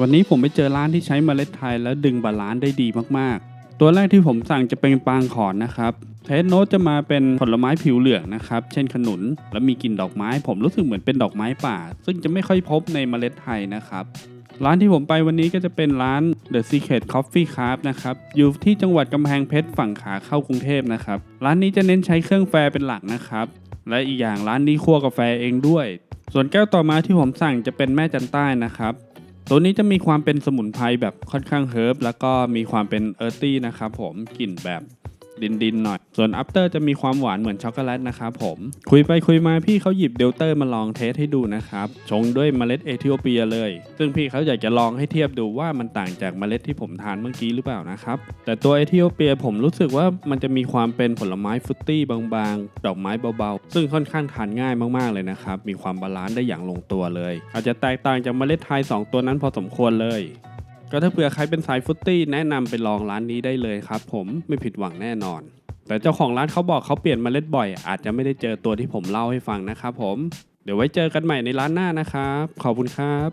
วันนี้ผมไปเจอร้านที่ใช้เมล็ดไทยแล้วดึงบาลานซ์ได้ดีมากๆ ตัวแรกที่ผมสั่งจะเป็นปางขอนนะครับ เทสโนตจะมาเป็นผลไม้ผิวเหลืองนะครับ เช่นขนุน และมีกลิ่นดอกไม้ ผมรู้สึกเหมือนเป็นดอกไม้ป่า ซึ่งจะไม่ค่อยพบในเมล็ดไทยนะครับร้านที่ผมไปวันนี้ก็จะเป็นร้าน The Secret Coffee Craft นะครับ อยู่ที่จังหวัดกำแพงเพชรฝั่งขาเข้ากรุงเทพนะครับ ร้านนี้จะเน้นใช้เครื่องแฟร์เป็นหลักนะครับ และอีกอย่างร้านนี้คั่วกาแฟเองด้วย ส่วนแก้วต่อมาที่ผมสั่งจะเป็นแม่จันใต้นะครับ ตัวนี้จะมีความเป็นสมุนไพรแบบค่อนข้างเฮิร์บแล้วก็มีความเป็นเอิร์ตี้นะครับผมกลิ่นแบบ ดินดินๆหน่อย ส่วนอัปเตอร์จะมีความหวานเหมือนช็อกโกแลตนะครับผม คุยไปคุยมาพี่เขาหยิบเดลเตอร์มาลองเทสให้ดูนะครับ ชงด้วยเมล็ดเอธิโอเปียเลย ซึ่งพี่เขาอยากจะลองให้เทียบดูว่ามันต่างจากเมล็ดที่ผมทานเมื่อกี้หรือเปล่านะครับ แต่ตัวเอธิโอเปียผมรู้สึกว่ามันจะมีความเป็นผลไม้ฟรุตตี้บางๆ ดอกไม้เบาๆ ซึ่งค่อนข้างทานง่ายมากๆเลยนะครับ มีความบาลานซ์ได้อย่างลงตัวเลย อาจจะแตกต่างจากเมล็ดไทย 2 ตัวนั้นพอสมควรเลย ก็ถ้าเผื่อใครเป็นสายฟุตตี้แนะนำไปลองร้านนี้ได้เลยครับ ผมไม่ผิดหวังแน่นอน แต่เจ้าของร้านเขาบอกเขาเปลี่ยนเมล็ดบ่อย อาจจะไม่ได้เจอตัวที่ผมเล่าให้ฟังนะครับผม เดี๋ยวไว้เจอกันใหม่ในร้านหน้านะครับ ขอบคุณครับ